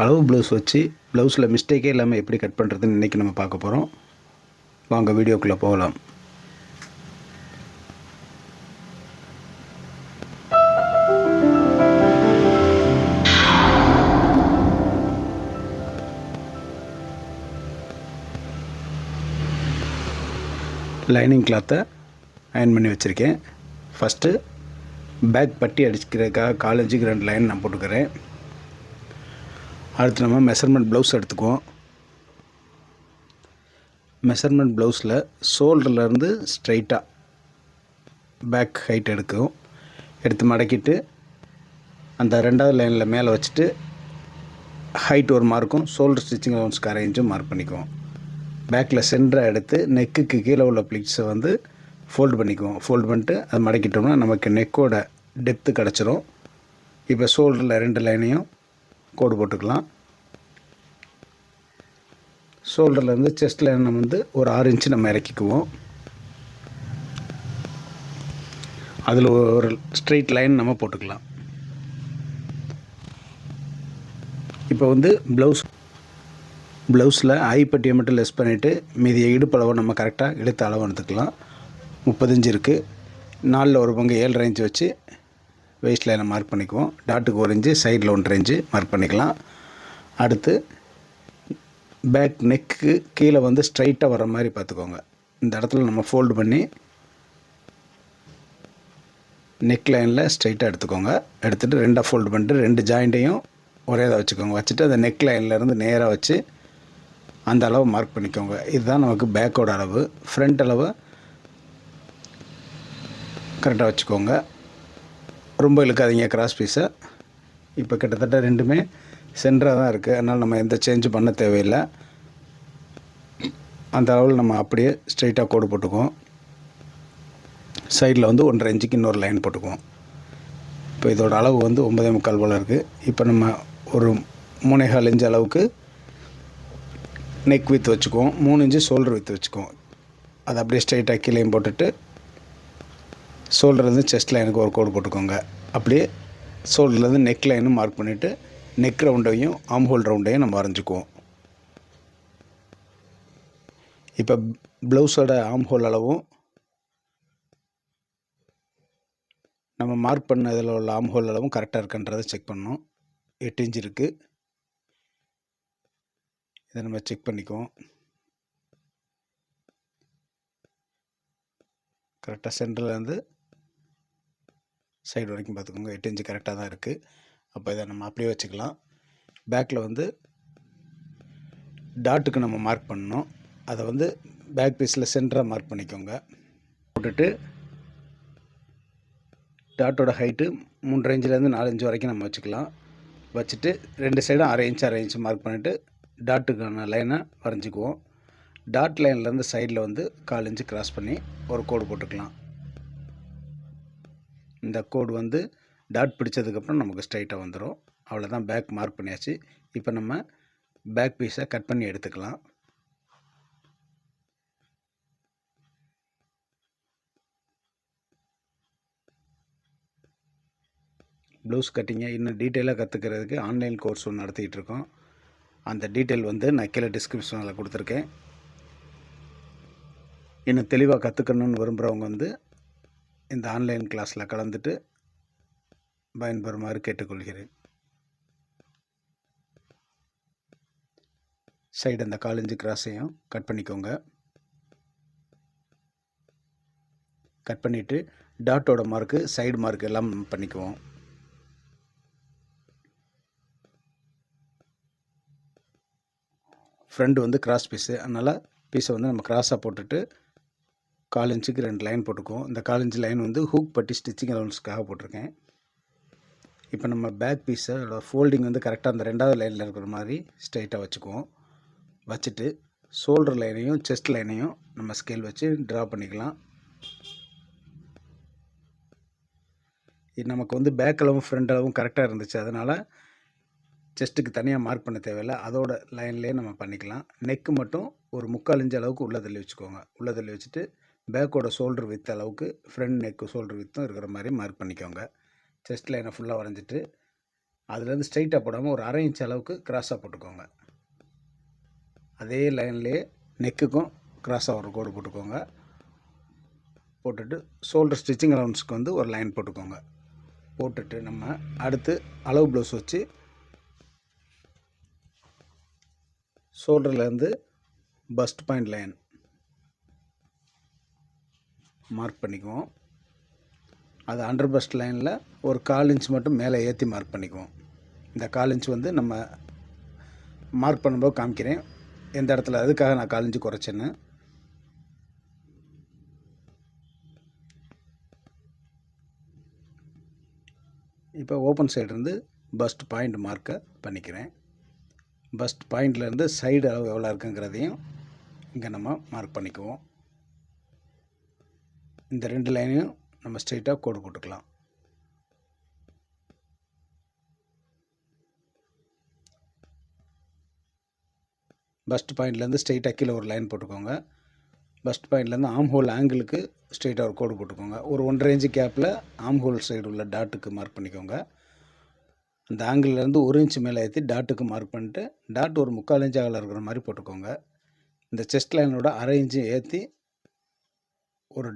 அளவு ப்ளவுஸ் வச்சு ப்ளவுஸில் மிஸ்டேக்கே இல்லாமல் எப்படி கட் பண்ணுறதுன்னு இன்றைக்கி நம்ம பார்க்க போகிறோம் வாங்க வீடியோக்குள்ளே போகலாம். லைனிங் கிளாத்தை அயன் பண்ணி வச்சுருக்கேன். ஃபஸ்ட்டு பேக் பட்டி அடிச்சுக்கிறதுக்காக காலேஜுக்கு ரெண்டு லைன் நான் போட்டுக்கிறேன். அடுத்து நம்ம மெஷர்மெண்ட் ப்ளவுஸ் எடுத்துக்குவோம். மெஷர்மெண்ட் ப்ளவுஸில் ஷோல்டர்லேருந்து ஸ்ட்ரைட்டாக பேக் ஹைட் எடுக்கும். எடுத்து மடக்கிட்டு அந்த ரெண்டாவது லைனில் மேலே வச்சுட்டு ஹைட் ஒரு மார்க்கும் ஷோல்டர் ஸ்டிச்சிங் அலவுன்ஸ்க்கு அரை இன்ச்சும் மார்க் பண்ணிக்குவோம். பேக்கில் சென்டராக எடுத்து நெக்குக்கு கீழே உள்ள ப்ளீட்ஸை வந்து ஃபோல்டு பண்ணிக்குவோம். ஃபோல்டு பண்ணிட்டு அதை மடக்கிட்டோம்னா நமக்கு நெக்கோட டெப்த்து கிடச்சிரும். இப்போ ஷோல்டரில் ரெண்டு லைனையும் கோடு போட்டுக்கலாம். ஷோல்டர்லேருந்து செஸ்ட் லைன் நம்ம வந்து ஒரு ஆறு இன்ச்சு நம்ம இறக்கிக்குவோம். அதில் ஒரு ஸ்ட்ரெயிட் லைன் நம்ம போட்டுக்கலாம். இப்போ வந்து ப்ளவுஸ் ப்ளவுஸில் ஐப்பட்டியை மட்டும் லெஸ் பண்ணிவிட்டு மீதி இடுப்பளவை நம்ம கரெக்டாக இழுத்த அளவு எடுத்துக்கலாம். முப்பது இருக்குது நாலில் ஒரு பங்கு ஏழு ரேஞ்சு வச்சு வேஸ்ட் லைனை மார்க் பண்ணிக்குவோம் டாட்டுக்கு ஒரு இன்ச்சு சைடில் ஒன்றரை இன்ச்சு மார்க் பண்ணிக்கலாம். அடுத்து பேக் நெக்கு கீழே வந்து ஸ்ட்ரைட்டாக வர மாதிரி பார்த்துக்கோங்க. இந்த இடத்துல நம்ம ஃபோல்டு பண்ணி நெக் லைனில் ஸ்ட்ரைட்டாக எடுத்துக்கோங்க. எடுத்துகிட்டு ரெண்டாக ஃபோல்டு பண்ணிட்டு ரெண்டு ஜாயிண்ட்டையும் ஒரே இதாக வச்சுக்கோங்க. வச்சுட்டு அந்த நெக் லைன்லேருந்து நேராக வச்சு அந்த அளவு மார்க் பண்ணிக்கோங்க. இதுதான் நமக்கு பேக்கோட அளவு. ஃப்ரண்ட் அளவு கரெக்டாக வச்சுக்கோங்க. ரொம்ப இழுக்காதீங்க கிராஸ் பீஸை இப்போ கிட்டத்தட்ட ரெண்டுமே சென்டராக தான் இருக்குது அதனால் நம்ம எந்த சேஞ்சும் பண்ண தேவையில்லை. அந்த அளவில் நம்ம அப்படியே ஸ்ட்ரைட்டாக கோடு போட்டுக்குவோம். சைடில் வந்து ஒன்றரை இன்ச்சுக்கு இன்னொரு லைன் போட்டுக்குவோம். இப்போ இதோட அளவு வந்து ஒன்பதே முக்கால் போல் இருக்குது இப்போ நம்ம ஒரு மூணேகால் இன்ச்சு அளவுக்கு நெக் வித்து வச்சுக்குவோம். மூணு இன்ச்சு ஷோல்டர் வித்து வச்சுக்குவோம். அதை அப்படியே ஸ்ட்ரைட்டாக கீழேயும் போட்டுட்டு ஷோல்டர்லேருந்து செஸ்ட் லைனுக்கு ஒரு கோடு போட்டுக்கோங்க. அப்படியே ஷோல்டர்லேருந்து நெக் லைனும் மார்க் பண்ணிவிட்டு நெக் ரவுண்டையும் ஆம் ஹோல் ரவுண்டையும் நம்ம வரைஞ்சிக்குவோம். இப்போ ப்ளவுஸோட ஆம் ஹோல் அளவும் நம்ம மார்க் பண்ண இதில் உள்ள ஆம் ஹோல் அளவும் கரெக்டாக இருக்குன்றதை செக் பண்ணோம் எட்டு இன்ச் இருக்குது இதை நம்ம செக் பண்ணிக்குவோம். கரெக்டாக சென்டர்லேருந்து சைடு வரைக்கும் பார்த்துக்கோங்க. எட்டு இன்ச்சு கரெக்டாக தான் இருக்குது அப்போ இதை நம்ம அப்படியே வச்சுக்கலாம். பேக்கில் வந்து டாட்டுக்கு நம்ம மார்க் பண்ணணும். அதை வந்து பேக் பீஸில் சென்டராக மார்க் பண்ணிக்கோங்க. போட்டுட்டு டாட்டோட ஹைட்டு மூன்று இன்ச்சிலேருந்து நாலு இன்ச்சு வரைக்கும் நம்ம வச்சுக்கலாம். வச்சுட்டு ரெண்டு சைடும் அரை இன்ச் அரை இன்ச் மார்க் பண்ணிவிட்டு டாட்டுக்கான லைனை வரைஞ்சிக்குவோம். டாட் லைன்லேருந்து சைடில் வந்து கால் இன்ச்சு கிராஸ் பண்ணி ஒரு கோடு போட்டுக்கலாம். இந்த கோடு வந்து டாட் பிடிச்சதுக்கப்புறம் நமக்கு ஸ்ட்ரைட்டாக வந்துடும் அவ்வளோதான் பேக் மார்க் பண்ணியாச்சு. இப்போ நம்ம பேக் பீஸை கட் பண்ணி எடுத்துக்கலாம். ப்ளவுஸ் கட்டிங்கை. இன்னும் டீட்டெயிலாக கற்றுக்கிறதுக்கு ஆன்லைன் கோர்ஸ் ஒன்று நடத்திக்கிட்டு இருக்கோம். அந்த டீட்டெயில் வந்து நான் கீழே டிஸ்கிரிப்ஷனில் கொடுத்துருக்கேன். இன்னும் தெளிவாக கற்றுக்கணுன்னு விரும்புகிறவங்க வந்து இந்த ஆன்லைன் கிளாஸில் கலந்துட்டு பயன்பெறுமாறு கேட்டுக்கொள்கிறேன். சைடு அந்த காலஞ்சு கிராஸையும் கட் பண்ணிக்கோங்க. கட் பண்ணிவிட்டு டாட்டோட மார்க்கு சைடு மார்க் எல்லாம் பண்ணிக்குவோம். ஃப்ரண்ட் வந்து கிராஸ் பீஸு. அதனால் பீஸை வந்து நம்ம கிராஸாக போட்டுட்டு கால் இன்ச்சுக்கு ரெண்டு லைன் போட்டுக்குவோம். இந்த கால் இன்ச்சு லைன் வந்து ஹூக் பட்டி ஸ்டிச்சிங் அலவன்ஸ்க்காக போட்டிருக்கேன். இப்போ நம்ம பேக் பீஸோட ஃபோல்டிங் வந்து கரெக்டாக அந்த ரெண்டாவது லைனில் இருக்கிற மாதிரி ஸ்ட்ரைட்டாக வச்சுக்குவோம். வச்சுட்டு ஷோல்டர் லைனையும் செஸ்ட் லைனையும் நம்ம ஸ்கேல் வச்சு ட்ரா பண்ணிக்கலாம். இது நமக்கு வந்து பேக் அளவும் ஃப்ரண்ட் அளவும் கரெக்டாக இருந்துச்சு. அதனால் செஸ்ட்டுக்கு தனியாக மார்க் பண்ண தேவையில்லை. அதோட லைன்லேயே நம்ம பண்ணிக்கலாம். நெக்கு மட்டும் ஒரு முக்கால் இன்ச்சு அளவுக்கு உள்ள தள்ளி வச்சுக்கோங்க. உள்ளே தள்ளி வச்சுட்டு பேக்கோட ஷோல்டர் வித் அளவுக்கு ஃப்ரண்ட் நெக்கு ஷோல்டர் வித்தும் இருக்கிற மாதிரி மார்க் பண்ணிக்கோங்க. செஸ்ட் லைனை ஃபுல்லாக வரைஞ்சிட்டு அதுலேருந்து ஸ்ட்ரைட்டாக போடாமல் ஒரு அரை இன்ச் அளவுக்கு கிராஸாக போட்டுக்கோங்க. அதே லைன்லேயே நெக்குக்கும் கிராஸாக ஒரு கோடு போட்டுக்கோங்க. போட்டுட்டு ஷோல்டர் ஸ்டிச்சிங் அலவுன்ஸ்க்கு வந்து ஒரு லைன் போட்டுக்கோங்க. போட்டுட்டு நம்ம அடுத்து அளவு ப்ளவுஸ் வச்சு ஷோல்டர்லேருந்து பஸ்ட் பாயிண்ட் லைன் மார்க் பண்ணிக்குவோம். அது அண்டர் பஸ்ட் லைனில் ஒரு கால் இன்ச் மட்டும் மேலே ஏற்றி மார்க் பண்ணிக்குவோம். இந்த கால் இன்ச் வந்து நம்ம மார்க் பண்ணும்போது காமிக்கிறேன். எந்த இடத்துல அதுக்காக நான் கால் இன்ச்சு குறைச்சேன்னு. இப்போ ஓப்பன் சைடுலேருந்து பஸ்ட் பாயிண்ட் மார்க்கை பண்ணிக்கிறேன். பஸ்ட் பாயிண்ட்லேருந்து சைடு அளவு எவ்வளோ இருக்குங்கிறதையும் இங்கே நம்ம மார்க் பண்ணிக்குவோம். இந்த ரெண்டு லைனையும் நம்ம ஸ்ட்ரெயிட்டாக கோடு போட்டுக்கலாம். பஸ்ட் பாயிண்ட்லேருந்து ஸ்ட்ரெயிட்டாக கீழே ஒரு லைன் போட்டுக்கோங்க. பஸ்ட் பாயிண்ட்லேருந்து ஆம் ஹோல் ஆங்கிளுக்கு ஸ்ட்ரெயிட்டாக ஒரு கோடு போட்டுக்கோங்க. ஒரு ஒன்றரை இன்ச்சு கேப்பில் ஆம் ஹோல் சைடு உள்ள டாட்டுக்கு மார்க் பண்ணிக்கோங்க. அந்த ஆங்கிள்லேருந்து ஒரு இன்ச்சு மேலே ஏற்றி டாட்டுக்கு மார்க் பண்ணிட்டு டாட் ஒரு முக்கால் இன்ச்சு அகலம் இருக்கிற மாதிரி போட்டுக்கோங்க. இந்த செஸ்ட் லைனோட அரை இன்ச்சு ஏற்றி ஒரு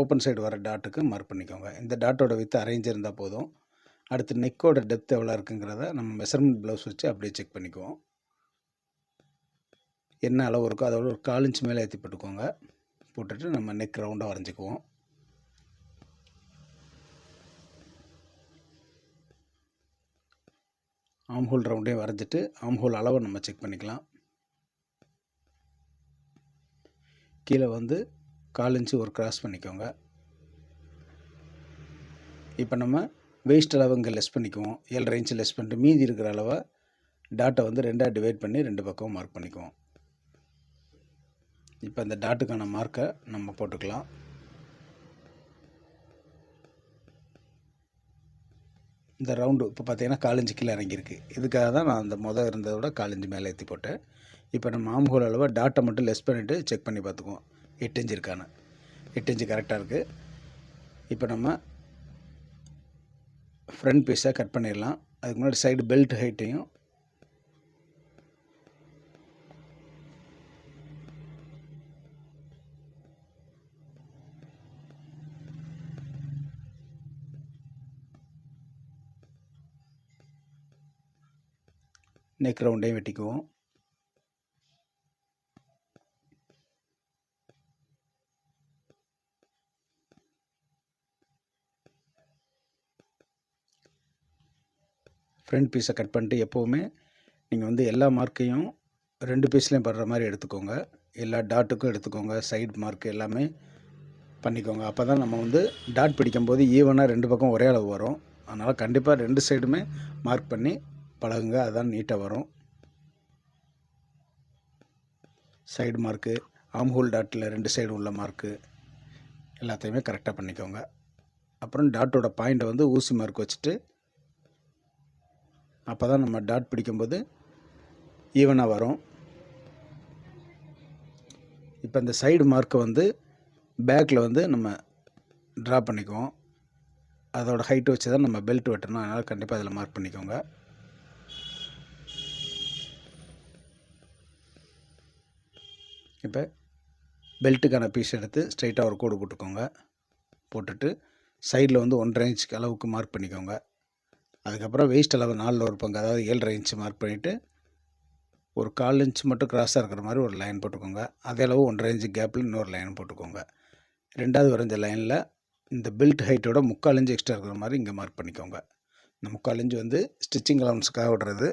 ஓப்பன் சைடு வர டாட்டுக்கு மார்க் பண்ணிக்கோங்க. இந்த டாட்டோட வித்து அரேஞ்ச் இருந்தால் போதும். அடுத்து நெக்கோட டெப்த் எவ்வளோ இருக்குங்கிறத நம்ம மெஷர்மெண்ட் ப்ளவுஸ் வச்சு அப்படியே செக் பண்ணிக்குவோம். என்ன அளவு இருக்கோ அதோட ஒரு கால் இன்ச் மேலே ஏற்றி போட்டுக்கோங்க. போட்டுட்டு நம்ம நெக் ரவுண்டாக வரைஞ்சிக்குவோம். ஆம்ஹோல் ரவுண்டையும் வரைஞ்சிட்டு ஆம்ஹோல் அளவை நம்ம செக் பண்ணிக்கலாம். கீழே வந்து கால் இன்ச்சு ஒரு கிராஸ் பண்ணிக்கோங்க. இப்போ நம்ம வேஸ்ட் அளவு இங்கே லெஸ் பண்ணிக்குவோம். ஏழரை இன்ச்சு லெஸ் பண்ணிட்டு மீதி இருக்கிற அளவை டாட்டை வந்து ரெண்டாக டிவைட் பண்ணி ரெண்டு பக்கம் மார்க் பண்ணிக்குவோம். இப்போ இந்த டாட்டுக்கான மார்க்கை நம்ம போட்டுக்கலாம். இந்த ரவுண்டு இப்போ பார்த்தீங்கன்னா காலஞ்சு கீழே இறங்கியிருக்கு. இதுக்காக தான் நான் அந்த மொதல் இருந்ததோட விட காலஞ்சு மேலே ஏற்றி போட்டேன். இப்போ நம்ம ஆம்ஹோல் அளவை டாட்டை மட்டும் லெஸ் பண்ணிவிட்டு செக் பண்ணி பார்த்துக்குவோம். எட்டு இன்ச்சு இருக்கான்னு எட்டு இன்ச்சு கரெக்டாக இருக்குது இப்போ நம்ம ஃப்ரண்ட் பீஸாக கட் பண்ணிடலாம். அதுக்கு முன்னாடி சைடு பெல்ட் ஹைட்டையும் நெக் ரவுண்டையும் வெட்டிக்குவோம். ஃப்ரண்ட் பீஸை கட் பண்ணிட்டு எப்போவுமே நீங்கள் வந்து எல்லா மார்க்கையும் ரெண்டு பீஸ்லேயும் படுற மாதிரி எடுத்துக்கோங்க. எல்லா டாட்டுக்கும் எடுத்துக்கோங்க. சைடு மார்க் எல்லாமே பண்ணிக்கோங்க. அப்போ தான் நம்ம வந்து டாட் பிடிக்கும்போது ஈவனாக ரெண்டு பக்கம் ஒரே அளவு வரும். அதனால் கண்டிப்பாக ரெண்டு சைடுமே மார்க் பண்ணி பழகுங்க. அதுதான் நீட்டாக வரும். சைடு மார்க்கு ஆம்ஹோல் டாட்டில் ரெண்டு சைடு உள்ள மார்க்கு எல்லாத்தையுமே கரெக்டாக பண்ணிக்கோங்க. அப்புறம் டாட்டோட பாயிண்ட்டை வந்து ஊசி மார்க் வச்சுட்டு அப்போ தான் நம்ம டாட் பிடிக்கும்போது ஈவனாக வரும். இப்போ இந்த சைடு மார்க்கை வந்து பேக்கில் வந்து நம்ம ட்ரா பண்ணிக்குவோம். அதோட ஹைட் வச்சு தான் நம்ம பெல்ட் வெட்டணும். அதனால் கண்டிப்பாக அதில் மார்க் பண்ணிக்கோங்க. இப்போ பெல்ட்டுக்கான பீஸ் எடுத்து ஸ்ட்ரைட்டாக ஒரு கோடு போட்டுக்கோங்க. போட்டுட்டு சைடில் வந்து ஒன்றரை இன்ச்சுக்கு அளவுக்கு மார்க் பண்ணிக்கோங்க. அதுக்கப்புறம் வெயிஸ்ட் அளவு நாலில் ஒரு பங்கு அதாவது ஏழரை இன்ச்சு மார்க் பண்ணிவிட்டு ஒரு கால் இன்ச் மட்டும் கிராஸாக இருக்கிற மாதிரி ஒரு லைன் போட்டுக்கோங்க. அதே அளவு ஒன்றரை இன்ச்சு கேப்பில் இன்னொரு லைன் போட்டுக்கோங்க. ரெண்டாவது வரைஞ்ச லைனில் இந்த பெல்ட் ஹைட்டோட முக்கால் இன்ச்சு எக்ஸ்ட்ரா இருக்கிற மாதிரி இங்கே மார்க் பண்ணிக்கோங்க. இந்த முக்கால் இன்ச்சு வந்து ஸ்டிச்சிங் அலவன்ஸுக்காக விடுறது.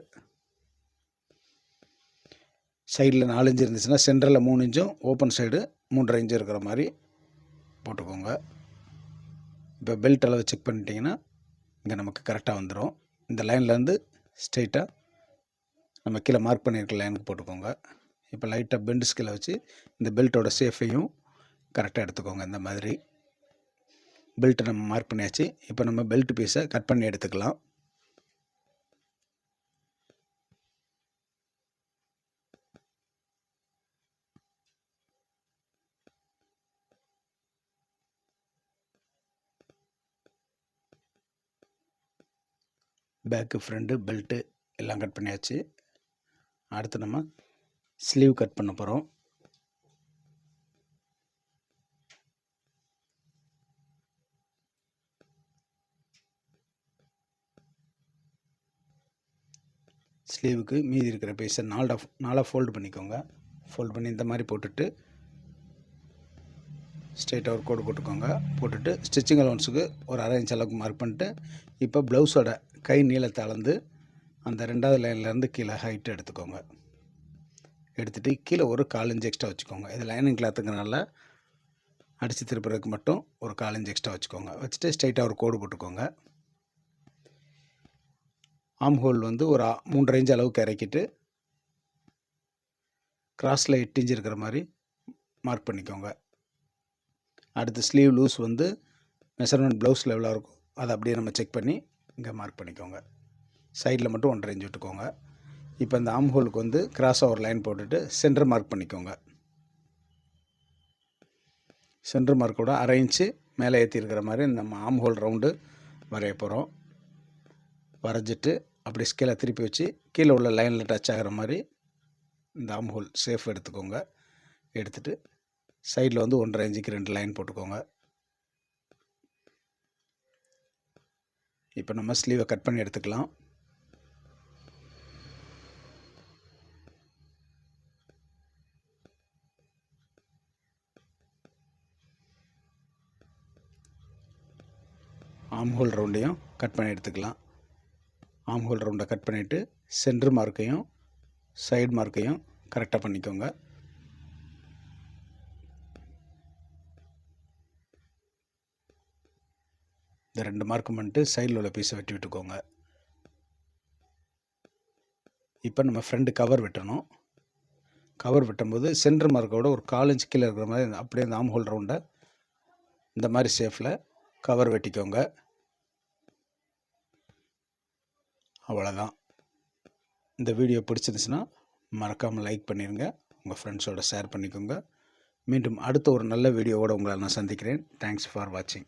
சைடில் நாலு இன்ச்சு இருந்துச்சுன்னா சென்டரில் மூணு இன்ச்சும் ஓப்பன் சைடு மூன்றரை இன்ச்சு இருக்கிற மாதிரி போட்டுக்கோங்க. இப்போ பெல்ட் அளவு செக் பண்ணிட்டீங்கன்னா இங்கே நமக்கு கரெக்டாக வந்துடும் இந்த லைன்லேருந்து ஸ்ட்ரெயிட்டாக நம்ம கீழே மார்க் பண்ணியிருக்க லைனுக்கு போட்டுக்கோங்க. இப்போ லைட்டாக பெண்டு ஸ்கில்லை வச்சு இந்த பெல்ட்டோட சேஃபையும் கரெக்டாக எடுத்துக்கோங்க இந்த மாதிரி. பெல்ட்டை நம்ம மார்க் பண்ணியாச்சு. இப்போ நம்ம பெல்ட் பீஸை கட் பண்ணி எடுத்துக்கலாம். பேக்கு ஃப்ரண்ட்டு பெல்ட்டு எல்லாம் கட் பண்ணியாச்சு. அடுத்து நம்ம ஸ்லீவ் கட் பண்ண போகிறோம் ஸ்லீவுக்கு மீதி இருக்கிற பீஸை நாலாக நாலாக ஃபோல்டு பண்ணிக்கோங்க. ஃபோல்டு பண்ணி இந்த மாதிரி போட்டுட்டு ஸ்ட்ரைட்டாக ஒரு கோடு போட்டுக்கோங்க. போட்டுட்டு ஸ்டிச்சிங் அலவன்ஸுக்கு ஒரு அரை இன்ச் அளவுக்கு மார்க் பண்ணிட்டு இப்போ ப்ளவுஸோட கை நீளத்தை அளந்து அந்த ரெண்டாவது லைன்லேருந்து கீழே ஹைட்டு எடுத்துக்கோங்க. எடுத்துகிட்டு கீழே ஒரு கால் இன்ச் எக்ஸ்ட்ரா வச்சுக்கோங்க. இது லைனிங் கிளாத்துங்கிறனால அடித்து திருப்புறதுக்கு மட்டும் ஒரு கால் இன்ச் எக்ஸ்ட்ரா வச்சுக்கோங்க. வச்சுட்டு ஸ்ட்ரைட்டாக ஒரு கோடு போட்டுக்கோங்க. ஆம் ஹோல் வந்து ஒரு மூன்று மூன்றரை இன்ச் அளவுக்கு இறக்கிட்டு கிராஸில் எட்டு இன்ச் இருக்கிற மாதிரி மார்க் பண்ணிக்கோங்க. அடுத்து ஸ்லீவ் லூஸ் வந்து மெஷர்மெண்ட் ப்ளவுஸ் லெவலாக இருக்கும். அதை அப்படியே நம்ம செக் பண்ணி இங்கே மார்க் பண்ணிக்கோங்க. சைடில் மட்டும் ஒன்றரை இன்ச் விட்டுக்கோங்க. இப்போ இந்த ஆம் ஹோலுக்கு வந்து கிராஸாக ஒரு லைன் போட்டுட்டு சென்டர் மார்க் பண்ணிக்கோங்க. சென்டர் மார்க்கோட அரை இன்ச்சு மேலே ஏற்றி இருக்கிற மாதிரி நம்ம ஆம் ஹோல் ரவுண்டு வரைய போகிறோம் வரைஞ்சிட்டு அப்படி ஸ்கேலை திருப்பி வச்சு கீழே உள்ள லைனில் டச் ஆகிற மாதிரி இந்த ஆம் ஹோல் சேஃப் எடுத்துக்கோங்க. எடுத்துகிட்டு சைடில் வந்து ஒன்றரை இன்ச்சுக்கு ரெண்டு லைன் போட்டுக்கோங்க. இப்போ நம்ம ஸ்லீவை கட் பண்ணி எடுத்துக்கலாம். ஆம் ஹோல் ரவுண்டையும் கட் பண்ணி எடுத்துக்கலாம். ஆம் ஹோல் ரவுண்டை கட் பண்ணிவிட்டு சென்டர் மார்க்கையும் சைடு மார்க்கையும் கரெக்டாக பண்ணிக்கோங்க. இந்த ரெண்டு மார்க்கும் பண்ணிட்டு சைடில் உள்ள பீஸை வெட்டி விட்டுக்கோங்க. இப்போ நம்ம ஃப்ரெண்டு கவர் வெட்டணும். கவர் வெட்டும்போது சென்டர் மார்க்கோட ஒரு கால் இன்ச் கீழே இருக்கிற மாதிரி அப்படியே இந்த ஆம் ஹோல் ரவுண்டை இந்த மாதிரி ஷேஃபில் கவர் வெட்டிக்கோங்க. அவ்வளோதான் இந்த வீடியோ பிடிச்சிருந்துச்சுன்னா மறக்காமல் லைக் பண்ணிடுங்க உங்கள் ஃப்ரெண்ட்ஸோட ஷேர் பண்ணிக்கோங்க. மீண்டும் அடுத்த ஒரு நல்ல வீடியோவோட உங்களை நான் சந்திக்கிறேன். தேங்க்ஸ் ஃபார் வாட்சிங்